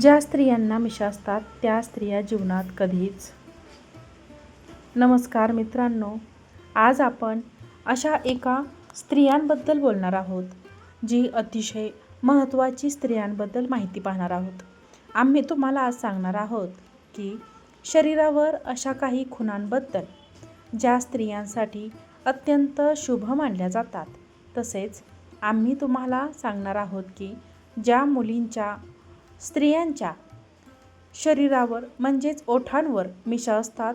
ज्या स्त्रियांना मिशा असतात त्या स्त्रिया जीवनात कधीच. नमस्कार मित्रांनो आज आपण अशा एका स्त्रियांबद्दल बोलणार आहोत जी अतिशय महत्त्वाची स्त्रियांबद्दल माहिती पाहणार आहोत. आम्ही तुम्हाला आज सांगणार आहोत की शरीरावर अशा काही खुणांबद्दल ज्या स्त्रियांसाठी अत्यंत शुभ मानल्या जातात. तसेच आम्ही तुम्हाला सांगणार आहोत की ज्या मुलींच्या स्त्रियांच्या शरीरावर म्हणजेच ओठांवर मिशा असतात.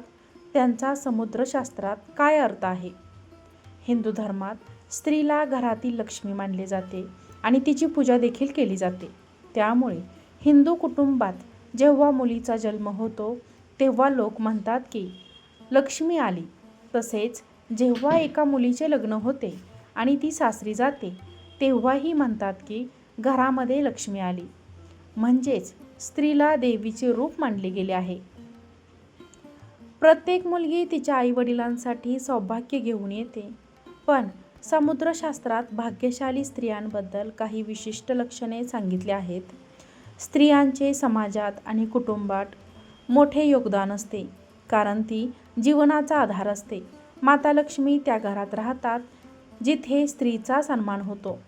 त्यांचा समुद्रशास्त्रात काय अर्थ आहे? हिंदू धर्मात स्त्रीला घरातील लक्ष्मी मानले जाते आणि तिची पूजा देखील केली जाते. त्यामुळे हिंदू कुटुंबात जेव्हा मुलीचा जन्म होतो तेव्हा लोक म्हणतात की लक्ष्मी आली. तसेच जेव्हा एका मुलीचे लग्न होते आणि ती सासरी जाते तेव्हाही म्हणतात की घरामध्ये लक्ष्मी आली. म्हणजेच स्त्रीला देवीचे रूप मानले गेले आहे. प्रत्येक मुलगी तिच्या आईवडिलांसाठी सौभाग्य घेऊन येते. पण समुद्रशास्त्रात भाग्यशाली स्त्रियांबद्दल काही विशिष्ट लक्षणे सांगितली आहेत. स्त्रियांचे समाजात आणि कुटुंबात मोठे योगदान असते कारण ती जीवनाचा आधार असते. माता लक्ष्मी त्या घरात राहतात जिथे स्त्रीचा सन्मान होतो.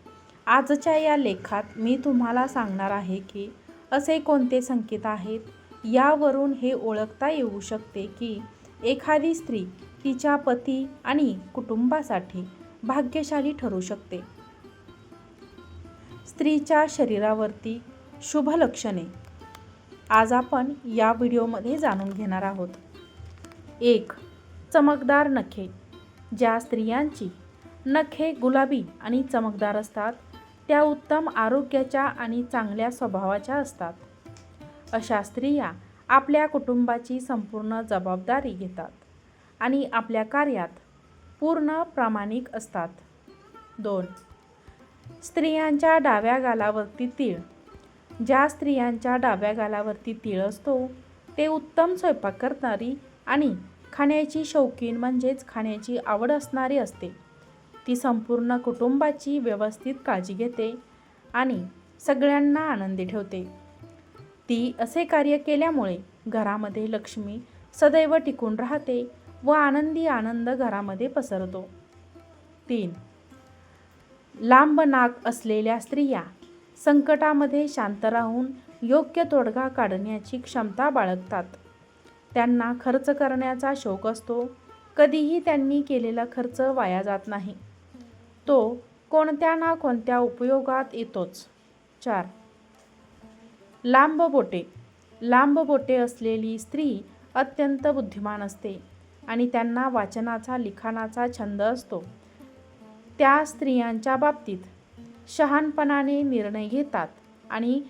आजच्या या लेखात मी तुम्हाला सांगणार आहे की असे कोणते संकेत आहेत? यावरून हे ओळखता येऊ शकते की एखादी स्त्री तिच्या पती आणि कुटुंबासाठी भाग्यशाली ठरू शकते. स्त्रीच्या शरीरावरती शुभ लक्षणे. आज आपण या व्हिडिओमध्ये जाणून घेणार आहोत. एक चमकदार नखे. ज्या स्त्रियांची नखे गुलाबी आणि चमकदार असतात त्या उत्तम आरोग्याच्या आणि चांगल्या स्वभावाच्या असतात. अशा स्त्रिया आपल्या कुटुंबाची संपूर्ण जबाबदारी घेतात आणि आपल्या कार्यात पूर्ण प्रामाणिक असतात. दोन स्त्रियांच्या डाव्या गालावरती तीळ. ज्या स्त्रियांच्या डाव्या गालावरती तीळ असतो ते उत्तम स्वयंपाक करणारी आणि खाण्याची शौकीन म्हणजेच खाण्याची आवड असणारी असते. ती संपूर्ण कुटुंबाची व्यवस्थित काळजी घेते आणि सगळ्यांना आनंदी ठेवते. ती असे कार्य केल्यामुळे घरामध्ये लक्ष्मी सदैव टिकून राहते व आनंदी आनंद घरामध्ये पसरतो. तीन. लांब नाक असलेल्या स्त्रिया संकटामध्ये शांत राहून योग्य तोडगा काढण्याची क्षमता बाळगतात. त्यांना खर्च करण्याचा शौक असतो. कधीही त्यांनी केलेला खर्च वाया जात नाही. तो कोणत्या ना कोणत्या उपयोगात येतोच. चार. लांब बोटे. लांब बोटे असलेली स्त्री अत्यंत बुद्धिमान असते आणि त्यांना वाचनाचा लिखाणाचा छंद असतो. त्या स्त्रियांच्या बाबतीत शहाणपणाने निर्णय घेतात आणि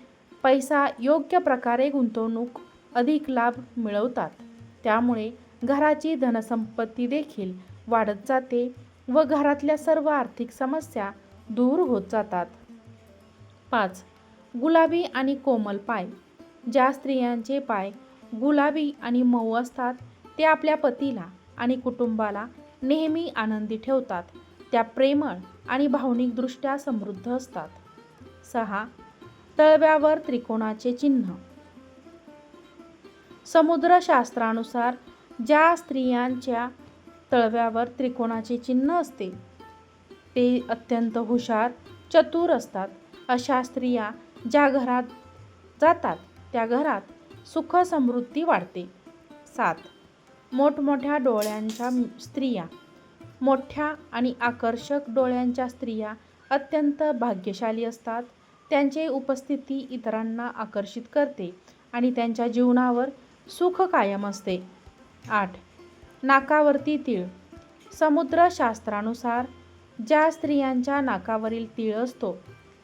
पैसा योग्य प्रकारे गुंतवणूक अधिक लाभ मिळवतात. त्यामुळे घराची धनसंपत्ती देखील वाढत जाते व घरातल्या सर्व आर्थिक समस्या दूर होत जातात. पाच गुलाबी आणि कोमल पाय. ज्या स्त्रियांचे पाय गुलाबी आणि मऊ असतात ते आपल्या पतीला आणि कुटुंबाला नेहमी आनंदी ठेवतात. त्या प्रेमळ आणि भावनिकदृष्ट्या समृद्ध असतात. सहा तळव्यावर त्रिकोणाचे चिन्ह. समुद्रशास्त्रानुसार ज्या स्त्रियांच्या तळव्यावर त्रिकोणाचे चिन्ह असते. ते अत्यंत हुशार चतुर असतात. अशा स्त्रिया ज्या घरात जातात त्या घरात सुख समृद्धी वाढते. सात. मोठमोठ्या डोळ्यांच्या स्त्रिया. मोठ्या आणि आकर्षक डोळ्यांच्या स्त्रिया अत्यंत भाग्यशाली असतात. त्यांची उपस्थिती इतरांना आकर्षित करते आणि त्यांच्या जीवनावर सुख कायम असते. आठ. नाकावरती तीळ. समुद्रशास्त्रानुसार ज्या स्त्रियांच्या नाकावरील तीळ असतो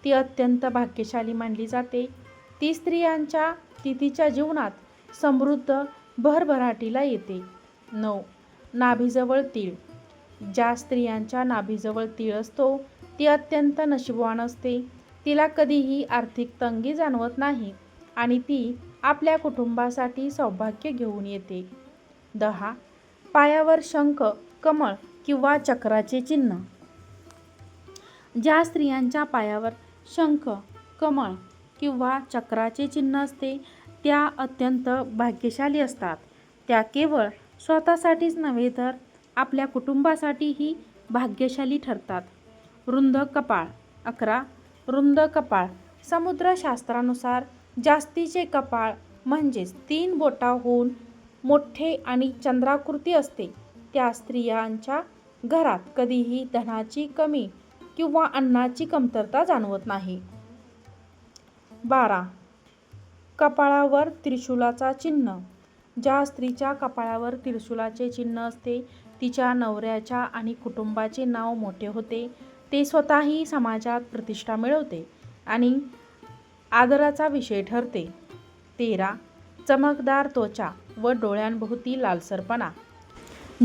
ती अत्यंत भाग्यशाली मानली जाते. ती स्त्रियांच्या तिथीच्या जीवनात समृद्ध भरभराटीला येते. नऊ. नाभीजवळ तीळ. ज्या स्त्रियांच्या नाभीजवळ तीळ असतो ती अत्यंत नशीबवान असते. तिला कधीही आर्थिक तंगी जाणवत नाही आणि ती आपल्या कुटुंबासाठी सौभाग्य घेऊन येते. दहा. पायावर शंख कमळ किंवा चक्राचे चिन्ह. ज्या स्त्रियांच्या पायावर शंख कमळ किंवा चक्राचे चिन्ह असते त्या अत्यंत भाग्यशाली असतात. त्या केवळ स्वतःसाठीच नव्हे तर आपल्या कुटुंबासाठीही भाग्यशाली ठरतात. रुंद कपाळ अकरा रुंद कपाळ. समुद्रशास्त्रानुसार जास्तीचे कपाळ म्हणजेच तीन बोटा होऊन मोठे आणि चंद्राकृती असते. त्या स्त्रियांच्या घरात कधीही धनाची कमी किंवा अन्नाची कमतरता जाणवत नाही. बारा. कपाळावर त्रिशूलाचा चिन्ह. ज्या स्त्रीच्या कपाळावर त्रिशूलाचे चिन्ह असते तिच्या नवऱ्याच्या आणि कुटुंबाचे नाव मोठे होते. ते स्वतःही समाजात प्रतिष्ठा मिळवते आणि आदराचा विषय ठरते. तेरा. चमकदार त्वचा व डोळ्यांभोवती लालसरपणा.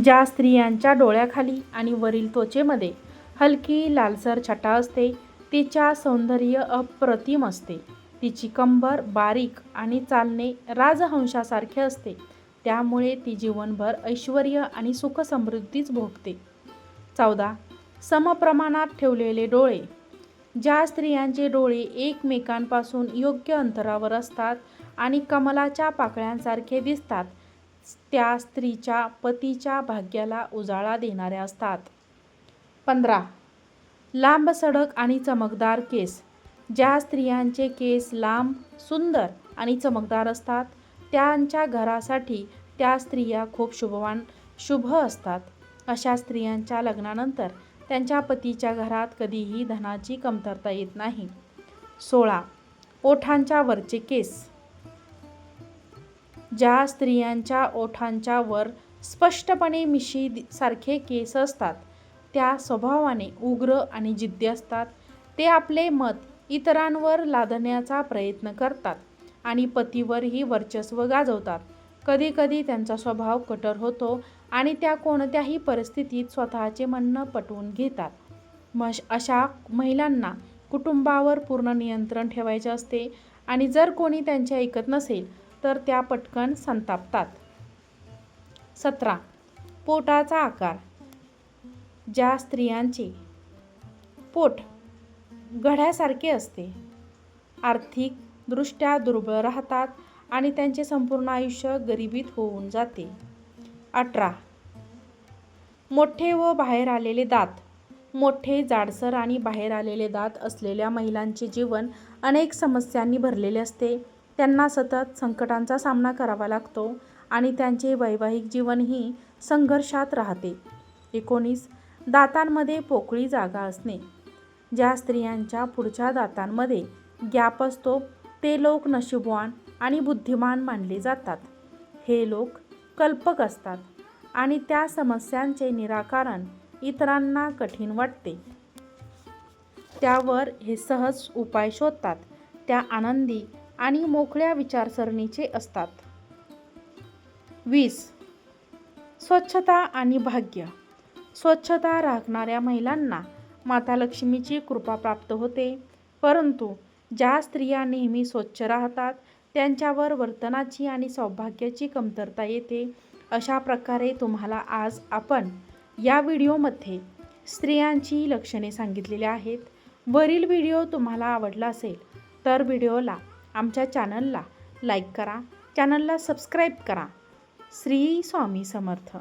ज्या स्त्रियांच्या डोळ्याखाली आणि वरील त्वचेमध्ये हलकी लालसर छटा असते तिच्या सौंदर्य अप्रतिम असते. तिची कंबर बारीक आणि चालणे राजहंशासारखे असते. त्यामुळे ती जीवनभर ऐश्वर आणि सुख समृद्धीच भोगते. चौदा. समप्रमाणात ठेवलेले डोळे. ज्या स्त्रियांचे डोळे एकमेकांपासून योग्य अंतरावर असतात आणि कमलाच्या पाकळ्यांसारखे दिसतात. त्या स्त्रीच्या पतीच्या भाग्याला उजाळा देणाऱ्या असतात. पंधरा. लांब सडक आणि चमकदार केस. ज्या स्त्रियांचे केस लांब सुंदर आणि चमकदार असतात त्यांच्या घरासाठी त्या स्त्रिया खूप शुभवान शुभ असतात. अशा स्त्रियांच्या लग्नानंतर त्यांच्या पतीच्या घरात कधीही धनाची कमतरता येत नाही. सोळा. ओठांच्या वरचे केस. ज्या स्त्रियांच्या ओठांच्या वर स्पष्टपणे मिशी सारखे केस असतात त्या स्वभावाने उग्र आणि जिद्दी असतात. ते आपले मत इतरांवर लादण्याचा प्रयत्न करतात आणि पतीवरही वर्चस्व गाजवतात. कधीकधी त्यांचा स्वभाव कठोर होतो आणि त्या कोणत्याही परिस्थितीत स्वतःचे म्हणणं पटवून घेतात. मश अशा महिलांना कुटुंबावर पूर्ण नियंत्रण ठेवायचे असते आणि जर कोणी त्यांचे ऐकत नसेल तर त्या पटकन संतापतात. सतरा. पोटाचा आकार. ज्या स्त्रियांचे पोट घड्यासारखे असते आर्थिकदृष्ट्या दुर्बळ राहतात आणि त्यांचे संपूर्ण आयुष्य गरिबीत होऊन जाते. अठरा. मोठे व बाहेर आलेले दात. मोठे जाडसर आणि बाहेर आलेले दात असलेल्या महिलांचे जीवन अनेक समस्यांनी भरलेले असते. त्यांना सतत संकटांचा सामना करावा लागतो आणि त्यांचे वैवाहिक जीवनही संघर्षात राहते. एकोणीस दातांमध्ये पोकळी जागा असणे. ज्या स्त्रियांच्या पुढच्या दातांमध्ये गॅप असतो ते लोक नशीबवान आणि बुद्धिमान मानले जातात. हे लोक कल्पक असतात आणि त्या समस्यांचे निराकरण इतरांना कठीण वाटते. त्यावर हे सहज उपाय शोधतात. त्या आनंदी आणि मोकळ्या विचारसरणीचे असतात. वीस. स्वच्छता आणि भाग्य. स्वच्छता राखणाऱ्या महिलांना माता लक्ष्मीची कृपा प्राप्त होते. परंतु ज्या स्त्रिया नेहमी स्वच्छ राहतात त्यांच्यावर वर्तनाची आणि सौभाग्याची कमतरता येते. अशा प्रकारे तुम्हाला आज आपण या व्हिडिओमध्ये स्त्रियांची लक्षणे सांगितलेली आहेत. वरील व्हिडिओ तुम्हाला आवडला असेल तर व्हिडिओला आमच्या चॅनलला लाईक करा चॅनलला सबस्क्राईब करा. श्री स्वामी समर्थ.